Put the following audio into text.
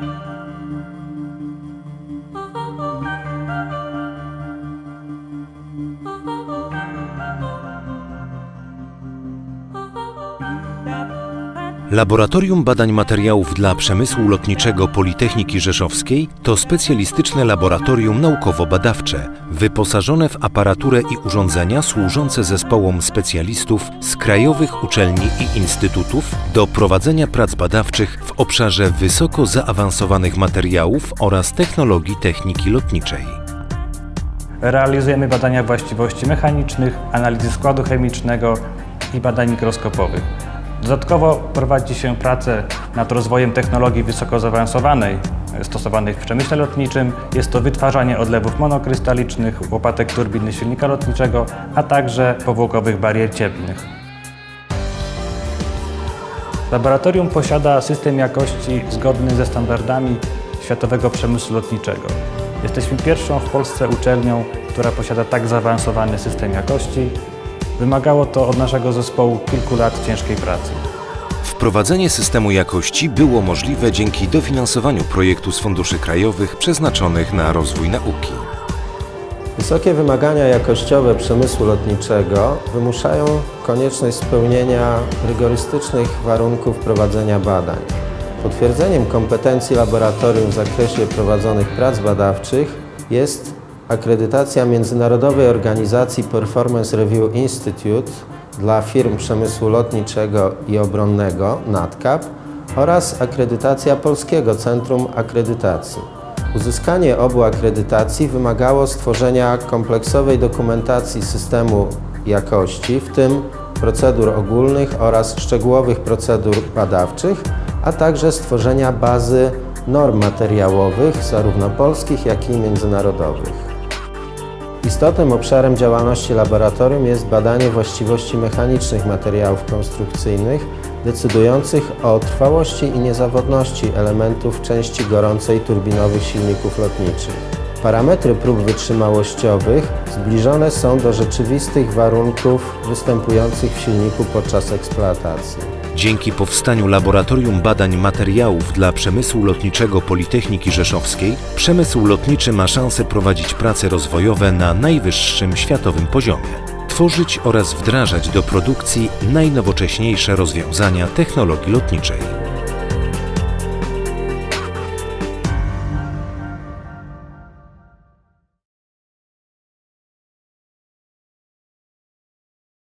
Música Laboratorium Badań Materiałów dla Przemysłu Lotniczego Politechniki Rzeszowskiej to specjalistyczne laboratorium naukowo-badawcze, wyposażone w aparaturę i urządzenia służące zespołom specjalistów z krajowych uczelni i instytutów do prowadzenia prac badawczych w obszarze wysoko zaawansowanych materiałów oraz technologii techniki lotniczej. Realizujemy badania właściwości mechanicznych, analizy składu chemicznego i badań mikroskopowych. Dodatkowo prowadzi się pracę nad rozwojem technologii wysoko zaawansowanej stosowanych w przemyśle lotniczym. Jest to wytwarzanie odlewów monokrystalicznych, łopatek turbiny silnika lotniczego, a także powłokowych barier cieplnych. Laboratorium posiada system jakości zgodny ze standardami światowego przemysłu lotniczego. Jesteśmy pierwszą w Polsce uczelnią, która posiada tak zaawansowany system jakości. Wymagało to od naszego zespołu kilku lat ciężkiej pracy. Wprowadzenie systemu jakości było możliwe dzięki dofinansowaniu projektu z funduszy krajowych przeznaczonych na rozwój nauki. Wysokie wymagania jakościowe przemysłu lotniczego wymuszają konieczność spełnienia rygorystycznych warunków prowadzenia badań. Potwierdzeniem kompetencji laboratorium w zakresie prowadzonych prac badawczych jest akredytacja Międzynarodowej Organizacji Performance Review Institute dla firm przemysłu lotniczego i obronnego NADCAP oraz akredytacja Polskiego Centrum Akredytacji. Uzyskanie obu akredytacji wymagało stworzenia kompleksowej dokumentacji systemu jakości, w tym procedur ogólnych oraz szczegółowych procedur badawczych, a także stworzenia bazy norm materiałowych, zarówno polskich, jak i międzynarodowych. Istotnym obszarem działalności laboratorium jest badanie właściwości mechanicznych materiałów konstrukcyjnych, decydujących o trwałości i niezawodności elementów części gorącej turbinowych silników lotniczych. Parametry prób wytrzymałościowych zbliżone są do rzeczywistych warunków występujących w silniku podczas eksploatacji. Dzięki powstaniu Laboratorium Badań Materiałów dla Przemysłu Lotniczego Politechniki Rzeszowskiej, przemysł lotniczy ma szansę prowadzić prace rozwojowe na najwyższym światowym poziomie, tworzyć oraz wdrażać do produkcji najnowocześniejsze rozwiązania technologii lotniczej.